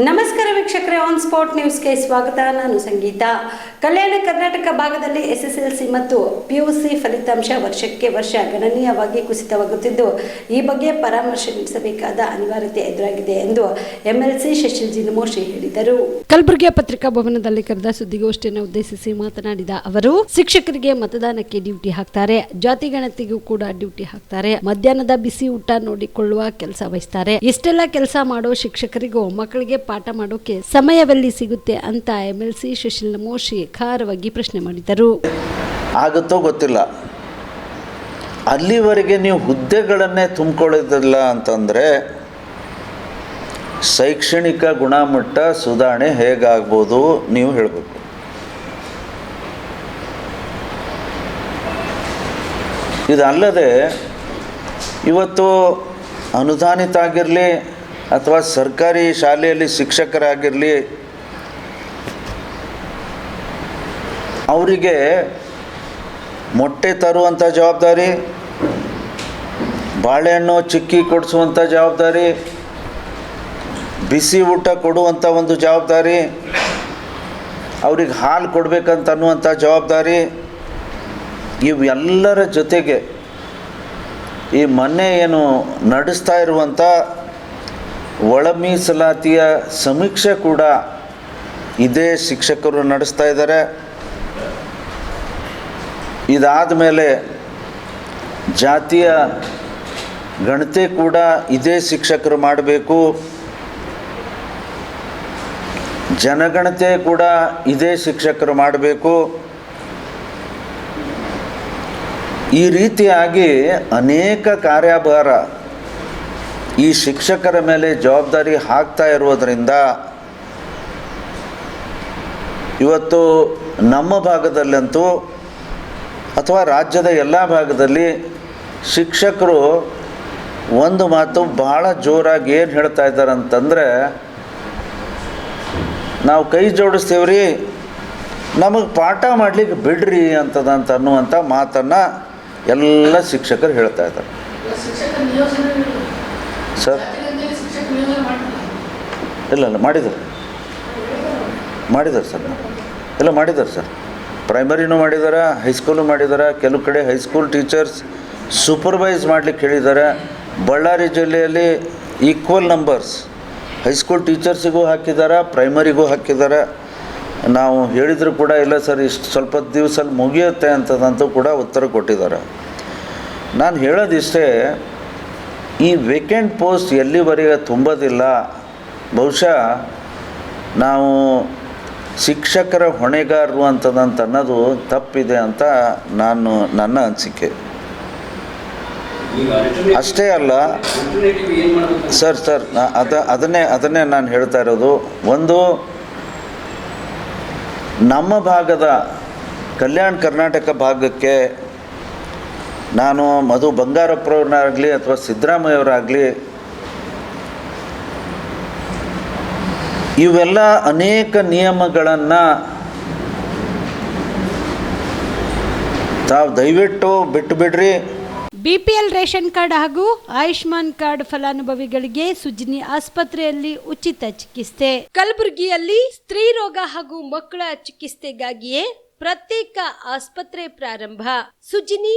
ನಮಸ್ಕಾರ ವೀಕ್ಷಕರೇ on spot ನ್ಯೂಸ್ಗೆ ಸ್ವಾಗತ. ನಾನು ಸಂಗೀತ. ಕಲ್ಯಾಣ ಕರ್ನಾಟಕ ಭಾಗದಲ್ಲಿ ಎಸ್ಎಸ್ಎಲ್ಸಿ ಮತ್ತು ಪಿಯುಸಿ ಫಲಿತಾಂಶ ವರ್ಷಕ್ಕೆ ವರ್ಷ ಗಣನೀಯವಾಗಿ ಕುಸಿತವಾಗುತ್ತಿದ್ದು, ಈ ಬಗ್ಗೆ ಪರಾಮರ್ಶೆ ನಡೆಸಬೇಕಾದ ಅನಿವಾರ್ಯತೆ ಎದುರಾಗಿದೆ ಎಂದು ಎಂಎಲ್ಸಿ ಶಶಿಲ್ ಜಿನಮೋಶಿ ಹೇಳಿದರು. ಕಲಬುರಗಿಯ ಪತ್ರಿಕಾ ಭವನದಲ್ಲಿ ಕರೆದ ಸುದ್ದಿಗೋಷ್ಠಿಯನ್ನು ಉದ್ದೇಶಿಸಿ ಮಾತನಾಡಿದ ಅವರು, ಶಿಕ್ಷಕರಿಗೆ ಮತದಾನಕ್ಕೆ ಡ್ಯೂಟಿ ಹಾಕ್ತಾರೆ, ಜಾತಿ ಗಣತಿಗೂ ಕೂಡ ಡ್ಯೂಟಿ ಹಾಕ್ತಾರೆ, ಮಧ್ಯಾಹ್ನದ ಬಿಸಿ ಊಟ ನೋಡಿಕೊಳ್ಳುವ ಕೆಲಸ ವಹಿಸ್ತಾರೆ. ಇಷ್ಟೆಲ್ಲ ಕೆಲಸ ಮಾಡೋ ಶಿಕ್ಷಕರಿಗೂ ಮಕ್ಕಳಿಗೆ ಪಾಠ ಮಾಡೋಕೆ ಸಮಯವಲ್ಲಿ ಸಿಗುತ್ತೆ ಅಂತ M L C Sushil Moshi ಖಾರವಾಗಿ ಪ್ರಶ್ನೆ ಮಾಡಿದರು. ಆಗುತ್ತೋ ಗೊತ್ತಿಲ್ಲ. ಅಲ್ಲಿವರೆಗೆ ನೀವು ಹುದ್ದೆಗಳನ್ನೇ ತುಂಬಿಕೊಳ್ಳೋದಿಲ್ಲ ಅಂತಂದರೆ ಶೈಕ್ಷಣಿಕ ಗುಣಮಟ್ಟ ಸುಧಾರಣೆ ಹೇಗಾಗ್ಬೋದು ನೀವು ಹೇಳಬೇಕು. ಇದಲ್ಲದೆ ಇವತ್ತು ಅನುದಾನಿತ ಆಗಿರಲಿ ಅಥವಾ ಸರ್ಕಾರಿ ಶಾಲೆಯಲ್ಲಿ ಶಿಕ್ಷಕರಾಗಿರಲಿ, ಅವರಿಗೆ ಮೊಟ್ಟೆ ತರುವಂಥ ಜವಾಬ್ದಾರಿ, ಬಾಳೆಹಣ್ಣು ಚಿಕ್ಕಿ ಕೊಡಿಸುವಂಥ ಜವಾಬ್ದಾರಿ, ಬಿಸಿ ಊಟ ಕೊಡುವಂಥ ಒಂದು ಜವಾಬ್ದಾರಿ, ಅವ್ರಿಗೆ ಹಾಲು ಕೊಡಬೇಕಂತ ಅನ್ನುವಂಥ ಜವಾಬ್ದಾರಿ, ಇವೆಲ್ಲರ ಜೊತೆಗೆ ಈ ಮೊನ್ನೆ ಏನು ನಡೆಸ್ತಾ ಇರುವಂಥ ಒಳ ಮೀಸಲಾತಿಯ ಸಮೀಕ್ಷೆ ಕೂಡ ಇದೇ ಶಿಕ್ಷಕರು ನಡೆಸ್ತಾ ಇದ್ದಾರೆ. ಇದಾದ ಮೇಲೆ ಜಾತಿಯ ಗಣತೆ ಕೂಡ ಇದೇ ಶಿಕ್ಷಕರು ಮಾಡಬೇಕು. ಜನಗಣತೆ ಕೂಡ ಇದೇ ಶಿಕ್ಷಕರು ಮಾಡಬೇಕು. ಈ ರೀತಿಯಾಗಿ ಅನೇಕ ಕಾರ್ಯಭಾರ ಈ ಶಿಕ್ಷಕರ ಮೇಲೆ ಜವಾಬ್ದಾರಿ ಹಾಕ್ತಾ ಇರುವುದರಿಂದ ಇವತ್ತು ನಮ್ಮ ಭಾಗದಲ್ಲಂತೂ ಅಥವಾ ರಾಜ್ಯದ ಎಲ್ಲ ಭಾಗದಲ್ಲಿ ಶಿಕ್ಷಕರು ಒಂದು ಮಾತು ಭಾಳ ಜೋರಾಗಿ ಏನು ಹೇಳ್ತಾ ಇದ್ದಾರೆ ಅಂತಂದರೆ ನಾವು ಕೈ ಜೋಡಿಸ್ತೀವ್ರಿ, ನಮಗೆ ಪಾಠ ಮಾಡಲಿಕ್ಕೆ ಬಿಡ್ರಿ ಅಂತದಂತ ಅನ್ನುವಂಥ ಮಾತನ್ನು ಎಲ್ಲ ಶಿಕ್ಷಕರು ಹೇಳ್ತಾ ಇದ್ದಾರೆ. ಸರ್? ಇಲ್ಲ ಇಲ್ಲ, ಮಾಡಿದ್ದಾರೆ. ಮಾಡಿದ್ದಾರೆ ಸರ್. ಎಲ್ಲ ಮಾಡಿದ್ದಾರೆ ಸರ್. ಪ್ರೈಮರಿನೂ ಮಾಡಿದ್ದಾರೆ, ಹೈಸ್ಕೂಲು ಮಾಡಿದ್ದಾರೆ, ಕೆಲವು ಕಡೆ ಹೈಸ್ಕೂಲ್ ಟೀಚರ್ಸ್ ಸೂಪರ್ವೈಸ್ ಮಾಡಲಿಕ್ಕೆ ಹೇಳಿದ್ದಾರೆ. ಬಳ್ಳಾರಿ ಜಿಲ್ಲೆಯಲ್ಲಿ ಈಕ್ವಲ್ ನಂಬರ್ಸ್. ಹೈಸ್ಕೂಲ್ ಟೀಚರ್ಸಿಗೂ ಹಾಕಿದ್ದಾರೆ, ಪ್ರೈಮರಿಗೂ ಹಾಕಿದ್ದಾರೆ. ನಾವು ಹೇಳಿದರೂ ಕೂಡ ಇಲ್ಲ ಸರ್, ಇಷ್ಟು ಸ್ವಲ್ಪ ದಿವಸಲ್ಲಿ ಮುಗಿಯುತ್ತೆ ಅಂತದಂತೂ ಕೂಡ ಉತ್ತರ ಕೊಟ್ಟಿದ್ದಾರೆ. ನಾನು ಹೇಳೋದಿಷ್ಟೇ ಈ ವೇಕೆಂಟ್ ಪೋಸ್ಟ್ ಎಲ್ಲಿವರೆಗೆ ತುಂಬೋದಿಲ್ಲ? ಬಹುಶಃ ನಾವು ಶಿಕ್ಷಕರ ಹೊಣೆಗಾರರು ಅಂತದಂತ ಅನ್ನೋದು ತಪ್ಪಿದೆ ಅಂತ ನಾನು, ನನ್ನ ಅನಿಸಿಕೆ. ಅಷ್ಟೇ ಅಲ್ಲ, ಸರ್ ಸರ್ ಅದ, ಅದನ್ನೇ ಅದನ್ನೇ ನಾನು ಹೇಳ್ತಾ ಇರೋದು. ಒಂದು, ನಮ್ಮ ಭಾಗದ ಕಲ್ಯಾಣ ಕರ್ನಾಟಕ ಭಾಗಕ್ಕೆ ನಾನು ಮಧು ಬಂಗಾರಪ್ಪರವ್ರನ್ನಾಗಲಿ ಅಥವಾ ಸಿದ್ದರಾಮಯ್ಯವರಾಗಲಿ, ಇವೆಲ್ಲ ಅನೇಕ ನಿಯಮಗಳನ್ನು ತಾವು ದಯವಿಟ್ಟು ಬಿಟ್ಟು ಬಿಡ್ರಿ ಬಿಪಿಎಲ್ ರೇಷನ್ ಕಾರ್ಡ್ ಹಾಗೂ ಆಯುಷ್ಮಾನ್ ಕಾರ್ಡ್ ಫಲಾನುಭವಿಗಳಿಗೆ ಸುಜಿನಿ ಆಸ್ಪತ್ರೆಯಲ್ಲಿ ಉಚಿತ ಚಿಕಿತ್ಸೆ. ಕಲಬುರಗಿಯಲ್ಲಿ ಸ್ತ್ರೀ ರೋಗ ಹಾಗೂ ಮಕ್ಕಳ ಚಿಕಿತ್ಸೆಗಾಗಿಯೇ ಪ್ರತ್ಯೇಕ ಆಸ್ಪತ್ರೆ ಪ್ರಾರಂಭ. ಸುಜಿನಿ